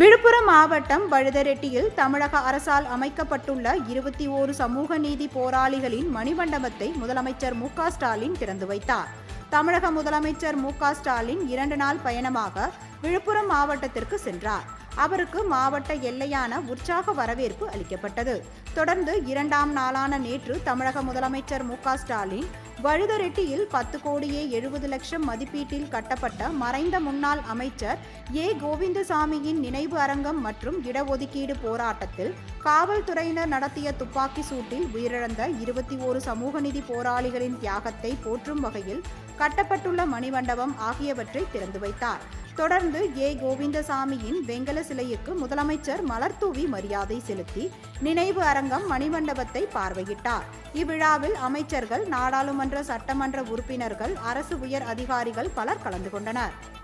விழுப்புரம் மாவட்டம் பழுதரெட்டியில் தமிழக அரசால் அமைக்கப்பட்டுள்ள இருபத்தி ஓரு சமூக நீதி போராளிகளின் மணிமண்டபத்தை முதலமைச்சர் மு க ஸ்டாலின் திறந்து வைத்தார். தமிழக முதலமைச்சர் மு க ஸ்டாலின் இரண்டு நாள் பயணமாக விழுப்புரம் மாவட்டத்திற்கு சென்றார். அவருக்கு மாவட்ட எல்லையான உற்சாக வரவேற்பு அளிக்கப்பட்டது. தொடர்ந்து இரண்டாம் நாளான நேற்று தமிழக முதலமைச்சர் மு க ஸ்டாலின் வழுதரெட்டியில் பத்து கோடியே எழுபது லட்சம் மதிப்பீட்டில் கட்டப்பட்ட மறைந்த முன்னாள் அமைச்சர் ஏ. கோவிந்தசாமியின் நினைவு அரங்கம் மற்றும் இடஒதுக்கீடு போராட்டத்தில் காவல்துறையினர் நடத்திய துப்பாக்கி சூட்டில் உயிரிழந்த இருபத்தி ஓரு சமூக நிதி போராளிகளின் தியாகத்தை போற்றும் வகையில் கட்டப்பட்டுள்ள மணிமண்டபம் ஆகியவற்றை திறந்து வைத்தார். தொடர்ந்து ஏ. கோவிந்தசாமியின் வெங்கல சிலைக்கு முதலமைச்சர் மலர்தூவி மரியாதை செலுத்தி நினைவு அரங்கம் மணிமண்டபத்தை பார்வையிட்டார். இவ்விழாவில் அமைச்சர்கள் நாடாளுமன்ற சட்டமன்ற உறுப்பினர்கள் அரசு உயர் அதிகாரிகள் பலர் கலந்து கொண்டனர்.